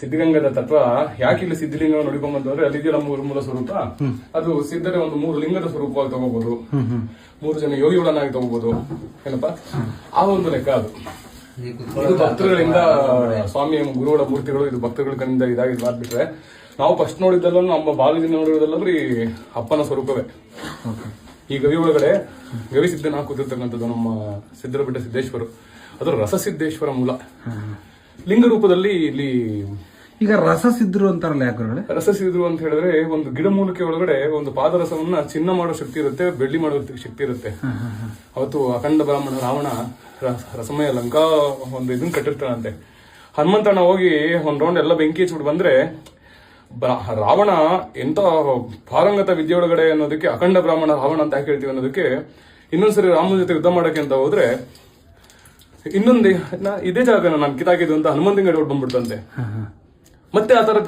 ಸಿದ್ಧಗಂಗದ ತತ್ವ ಯಾಕೆ ಇಲ್ಲಿ ಸಿದ್ಧಲಿಂಗ ನೋಡ್ಕೊಂಡ್ ಬಂತು ಅಂದ್ರೆ ಅಲ್ಲಿ ಇದೆಯಲ್ಲ ಮೂರು ಮೂಲ ಸ್ವರೂಪ. ಅದು ಸಿದ್ಧರ ಒಂದು ಮೂರು ಲಿಂಗದ ಸ್ವರೂಪವಾಗಿ ತಗೋಬಹುದು ಮೂರು ಜನ ಯೋಗಿಗಳನ್ನಾಗಿ ತಗೋಬಹುದು ಏನಪ್ಪ? ಆ ಒಂದು ಲೆಕ್ಕ ಅದು. ಇದು ಭಕ್ತರುಗಳಿಂದ ಸ್ವಾಮಿ ಗುರುಗಳ ಮೂರ್ತಿಗಳು ಇದು ಭಕ್ತರುಗಳ ಕಣ್ಣಿಂದ ಇದಾಗಿ ಮಾಡ್ಬಿಟ್ರೆ ನಾವು ಫಸ್ಟ್ ನೋಡಿದ್ದಲ್ಲ ನಮ್ಮ ಬಾಲ್ಯದಿಂದ ನೋಡಿರೋದಲ್ಲ ಈ ಅಪ್ಪನ ಸ್ವರೂಪವೇ. ಈ ಗವಿ ಒಳಗಡೆ ಗವಿ ಸಿದ್ಧನ ಕೂತಿರ್ತಕ್ಕಂಥದ್ದು ನಮ್ಮ ಸಿದ್ಧರ ಬಿಟ್ಟ ಸಿದ್ದೇಶ್ವರ. ಅದು ರಸಸಿದ್ದೇಶ್ವರ ಮೂಲ. ಲಿಂಗ ರೂಪದಲ್ಲಿ ಇಲ್ಲಿ ಈಗ ರಸ ಸಿದ್ರು ಅಂತಾರಲ್ಲ ಯಾಕೆ ರಸ ರಸಸಿದ್ರು ಅಂತ ಹೇಳಿದ್ರೆ ಒಂದು ಗಿಡಮೂಲಿಕೆ ಒಳಗಡೆ ಒಂದು ಪಾದರಸವನ್ನ ಚಿನ್ನ ಮಾಡೋ ಶಕ್ತಿ ಇರುತ್ತೆ ಬೆಳ್ಳಿ ಮಾಡೋ ಶಕ್ತಿ ಇರುತ್ತೆ. ಅವತ್ತು ಅಖಂಡ ಬ್ರಾಹ್ಮಣ ರಾವಣ ರಸಮಯ ಲಂಕಾ ಒಂದು ಇದನ್ನ ಕಟ್ಟಿರ್ತಾನಂತೆ. ಹನುಮಂತಣ್ಣ ಹೋಗಿ ಒಂದ್ ರೌಂಡ್ ಎಲ್ಲ ಬೆಂಕಿ ಹಚ್ಬಿಟ್ಟು ಬಂದ್ರೆ ರಾವಣ ಎಂತ ಪಾರಂಗತ ವಿದ್ಯೆ ಒಳಗಡೆ ಅನ್ನೋದಕ್ಕೆ ಅಖಂಡ ಬ್ರಾಹ್ಮಣ ರಾವಣ ಅಂತ ಯಾಕೆ ಹೇಳ್ತೀವಿ ಅನ್ನೋದಕ್ಕೆ ಇನ್ನೊಂದ್ಸರಿ ರಾಮನ ಜೊತೆ ಯುದ್ಧ ಮಾಡಕ್ಕೆ ಅಂತ ಹೋದ್ರೆ ಇನ್ನೊಂದು ನಾ- ಇದೇ ಜಾಗನ ನಾನು ಕಿತಾಕಿದ್ದು ಅಂತ ಹನುಮಂತಿನ ಗಡಿ ಬಂದ್ಬಿಡ್ತಂತೆ. ಮತ್ತೆ ಆ ತರ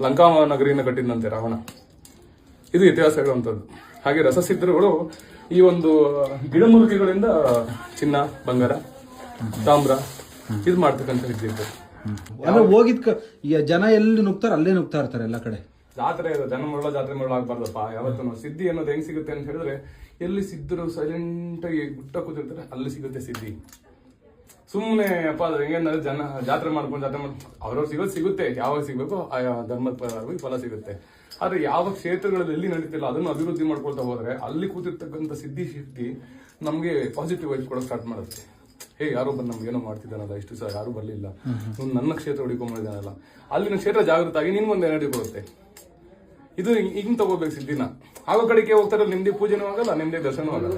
ಲಂಕಾ ನಗರಿಯನ್ನು ಕಟ್ಟಿದಂತೆ ರಾವಣ. ಇದು ಇತಿಹಾಸ ಹೇಳುವಂಥದ್ದು. ಹಾಗೆ ರಸಸಿದ್ಧರುಗಳು ಈ ಒಂದು ಗಿಡಮೂಲಿಕೆಗಳಿಂದ ಚಿನ್ನ ಬಂಗಾರ ತಾಮ್ರ ಇದು ಮಾಡ್ತಕ್ಕಂಥ ಇದ್ದಿದ್ದು ಹೋಗಿದ್ ಈಗ ಜನ ಎಲ್ಲಿ ನುಗ್ತಾರ ಅಲ್ಲೇ ನುಗ್ತಾ ಇರ್ತಾರೆ ಎಲ್ಲ ಕಡೆ. ಜಾತ್ರೆ ಅದು ಜನ ಮರಳ ಜಾತ್ರೆ ಮರಳ ಆಗ್ಬಾರ್ದಪ್ಪ ಯಾವತ್ತೂ ಸಿದ್ಧಿ ಅನ್ನೋದು ಹೆಂಗ್ ಸಿಗುತ್ತೆ ಅಂತ ಹೇಳಿದ್ರೆ ಎಲ್ಲಿ ಸಿದ್ಧರು ಸೈಲೆಂಟ್ ಆಗಿ ಗುಟ್ಟ ಕೂತಿರ್ತಾರೆ ಅಲ್ಲಿ ಸಿಗುತ್ತೆ ಸಿದ್ಧಿ. ಸುಮ್ಮನೆ ಅಪ್ಪ ಅದು ಹೆಂಗಂದ್ರೆ ಜನ ಜಾತ್ರೆ ಮಾಡ್ಕೊಂಡು ಜಾತ್ರೆ ಮಾಡಿ ಅವ್ರವ್ರು ಸಿಗೋದು ಸಿಗುತ್ತೆ. ಯಾವಾಗ ಸಿಗಬೇಕು ಆಯಾ ಧರ್ಮದ ಪರವಾಗಿ ಫಲ ಸಿಗುತ್ತೆ. ಆದರೆ ಯಾವ ಕ್ಷೇತ್ರಗಳಲ್ಲಿ ಎಲ್ಲಿ ನಡೀತಿಲ್ಲ ಅದನ್ನು ಅಭಿವೃದ್ಧಿ ಮಾಡ್ಕೊಳ್ತಾ ಹೋದರೆ ಅಲ್ಲಿ ಕೂತಿರ್ತಕ್ಕಂಥ ಸಿದ್ಧಿ ಶಕ್ತಿ ನಮಗೆ ಪಾಸಿಟಿವ್ ವೈಸ್ ಕೊಡೋಕೆ ಸ್ಟಾರ್ಟ್ ಮಾಡುತ್ತೆ. ಹೇ ಯಾರೋ ಬಂದು ನಮ್ಗೆ ಏನೋ ಮಾಡ್ತಿದ್ದಾನಲ್ಲ ಇಷ್ಟು ಸಹ ಯಾರು ಬರಲಿಲ್ಲ. ನನ್ನ ಕ್ಷೇತ್ರ ಹುಡುಕೊಂಡಿದ್ದಾನಲ್ಲ ಅಲ್ಲಿನ ಕ್ಷೇತ್ರ ಜಾಗೃತ ಆಗಿ ನಿನ್ಗೊಂದು ಎನರ್ಜಿ ಕೊಡುತ್ತೆ. ಇದು ಹಿಂಗ್ ತಗೋಬೇಕು ಸಿದ್ಧಿನ. ಆಗ ಕಡೆಗೆ ಹೋಗ್ತಾರೆ, ನಿಮ್ದೇ ಪೂಜೆನೂ ಆಗಲ್ಲ, ನಿಮ್ದೇ ದರ್ಶನೂ ಆಗಲ್ಲ.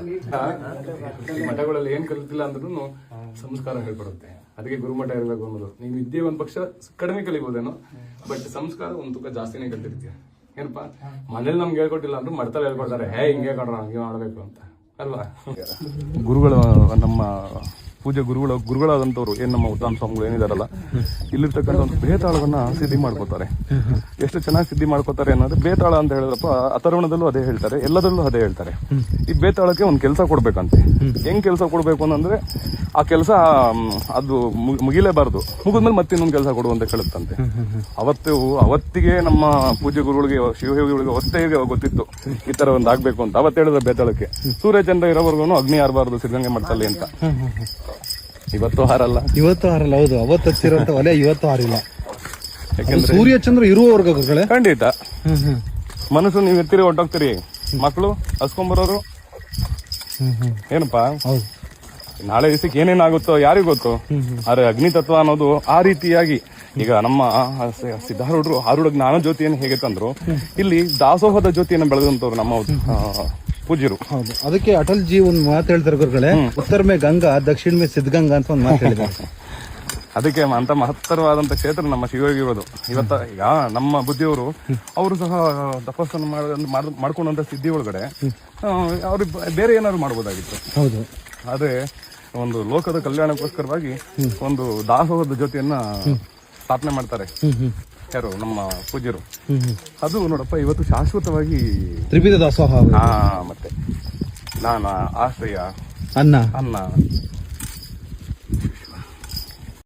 ಮಠಗಳಲ್ಲಿ ಏನ್ ಕಲಿತಿಲ್ಲ ಅಂದ್ರೂ ಸಂಸ್ಕಾರ ಹೇಳ್ಬಿಡುತ್ತೆ ಅದಕ್ಕೆ ಗುರುಮಠ ಇರಬೇಕು ಅನ್ನೋದು. ನೀವು ವಿದ್ಯೆ ಒಂದ್ ಪಕ್ಷ, ಕಡಿಮೆ ಕಲಿಬೋದೇನೋ ಬಟ್ ಸಂಸ್ಕಾರ ಒಂದ್ ತುಕ ಜಾಸ್ತಿನೇ ಕಲ್ತಿರ್ತೀವಿ ಏನಪ್ಪ? ಮನೇಲಿ ನಮ್ಗೆ ಹೇಳ್ಕೊಟ್ಟಿಲ್ಲ ಅಂದ್ರೂ ಮಠದಲ್ಲಿ ಹೇಳ್ಕೊಡ್ತಾರೆ, ಹೇ, ಹಿಂಗೆ ಕಣ್ರ, ಹಂಗೆ ಮಾಡ್ಬೇಕು ಅಂತ. ಅಲ್ವಾ? ಗುರುಗಳು, ನಮ್ಮ ಪೂಜೆ ಗುರುಗಳ ಗುರುಗಳಾದಂಥವ್ರು, ಏನ್ ನಮ್ಮ ಉದ್ದಾಮ ಸ್ವಾಮಿಗಳು ಏನಿದಾರಲ್ಲ, ಇಲ್ಲಿರ್ತಕ್ಕಂಥ ಒಂದು ಬೇತಾಳವನ್ನ ಸಿದ್ಧಿ ಮಾಡ್ಕೋತಾರೆ. ಎಷ್ಟು ಚೆನ್ನಾಗಿ ಸಿದ್ಧಿ ಮಾಡ್ಕೋತಾರೆ ಅನ್ನೋದು ಬೇತಾಳ ಅಂತ ಹೇಳಿದ್ರಪ್ಪ, ಅಥರ್ವಣದಲ್ಲೂ ಅದೇ ಹೇಳ್ತಾರೆ, ಎಲ್ಲದರಲ್ಲೂ ಅದೇ ಹೇಳ್ತಾರೆ. ಈ ಬೇತಾಳಕ್ಕೆ ಒಂದು ಕೆಲಸ ಕೊಡ್ಬೇಕಂತೆ. ಹೆಂಗ್ ಕೆಲಸ ಕೊಡ್ಬೇಕು ಅಂತಂದ್ರೆ ಆ ಕೆಲಸ ಅದು ಮುಗಿಲೇಬಾರದು. ಮುಗಿದ್ಮೇಲೆ ಮತ್ತೆ ಇನ್ನೊಂದು ಕೆಲಸ ಕೊಡುವಂತ ಕೇಳುತ್ತಂತೆ. ಅವತ್ತು, ಅವತ್ತಿಗೆ ನಮ್ಮ ಪೂಜೆ ಗುರುಗಳಿಗೆ, ಶಿವಯೋಗಿಗಳಿಗೆ ಅವತ್ತೇ ಗೊತ್ತಿತ್ತು, ಈ ತರ ಒಂದು ಆಗ್ಬೇಕು ಅಂತ. ಅವತ್ತು ಹೇಳಿದ್ರೆ ಬೇತಾಳಕ್ಕೆ, ಸೂರ್ಯಚಂದ್ರ ಇರೋವರೆಗೂ ಅಗ್ನಿ ಆರಬಾರ್ದು ಸಿದ್ಧಗಂಗೆ ಮಠದಲ್ಲಿ ಅಂತ. ಇವತ್ತು ಹಾರಲ್ಲ. ಇವತ್ತು ಹಾರಲ್ಲ ಹೌದು. ಅವತ್ತು ಹಚ್ಚಿರೋಂಥ ಒಲೆ ಇವತ್ತು ಹಾರಿಲ್ಲ. ಯಾಕೆಂದ್ರೆ ಸೂರ್ಯ ಚಂದ್ರ ಇರುವವರ್ಗ ಗುರುಗಳೇ ಖಂಡಿತ. ಮನಸ್ಸು ನೀವು ಇರ್ತೀರಿ ಹೊಟ್ಟೋಗ್ತೀರಿ ಮಕ್ಕಳು ಹಸ್ಕೊಂಬರೋರು ಏನಪ್ಪಾ? ಹೌದು. ನಾಳೆ ದಿವಸಕ್ಕೆ ಏನೇನಾಗುತ್ತೋ ಯಾರಿಗೂ ಗೊತ್ತು? ಆದ್ರೆ ಅಗ್ನಿ ತತ್ವ ಅನ್ನೋದು ಆ ರೀತಿಯಾಗಿ. ಈಗ ನಮ್ಮ ಸಿದ್ಧಾರೂಢರು ಆರೂಢ ಜ್ಞಾನ ಜ್ಯೋತಿಯನ್ನು ಹೇಗೆ ತಂದ್ರು? ಇಲ್ಲಿ ದಾಸೋಹದ ಜ್ಯೋತಿಯನ್ನು ಬೆಳೆದಂತವ್ರು ನಮ್ಮ ಪೂಜ್ಯರು. ಹೌದು. ಅದಕ್ಕೆ ಅಟಲ್ ಜಿ ಒಂದು ಮಾತು ಹೇಳ್ತಾರೆ ಗುರುಗಳೇ ಉತ್ತರ ಮೇ ಗಂಗಾ ದಕ್ಷಿಣ ಮೇ ಸಿದ್ಧಗಂಗಾ ಅಂತ ಒಂದು ಮಾತು ಹೇಳಿದ್ದಾರೆ. ಅದಕ್ಕೆ ಅಂತ ಮಹತ್ತರವಾದಂತ ಕ್ಷೇತ್ರ ನಮ್ಮ ಶಿವಯೋಗಿ ಇರೋದು. ಇವತ್ತ ಈಗ ನಮ್ಮ ಬುದ್ಧಿಯವರು ಅವರು ಸಹ ತಪಸ್ಸನ್ನು ಮಾಡ ಮಾಡ್ಕೊಂಡಂತ ಸಿದ್ಧಿ ಒಳಗಡೆ ಅವ್ರು ಬೇರೆ ಏನಾದ್ರು ಮಾಡ್ಬೋದಾಗಿತ್ತು. ಹೌದು. ಆದ್ರೆ ಒಂದು ಲೋಕದ ಕಲ್ಯಾಣಕ್ಕೋಸ್ಕರವಾಗಿ ಒಂದು ದಾಸೋಹದ ಜ್ಯೋತಿಯನ್ನ ಸ್ಥಾಪನೆ ಮಾಡ್ತಾರೆ. ಯಾರು? ನಮ್ಮ ಪೂಜ್ಯರು. ಅದು ನೋಡಪ್ಪ ಇವತ್ತು ಶಾಶ್ವತವಾಗಿ ತ್ರಿವಿಧ ದಾಸೋಹ ಮತ್ತೆ. ನಾನ ಆಶ್ರಯ. ಅನ್ನ. ಅನ್ನ.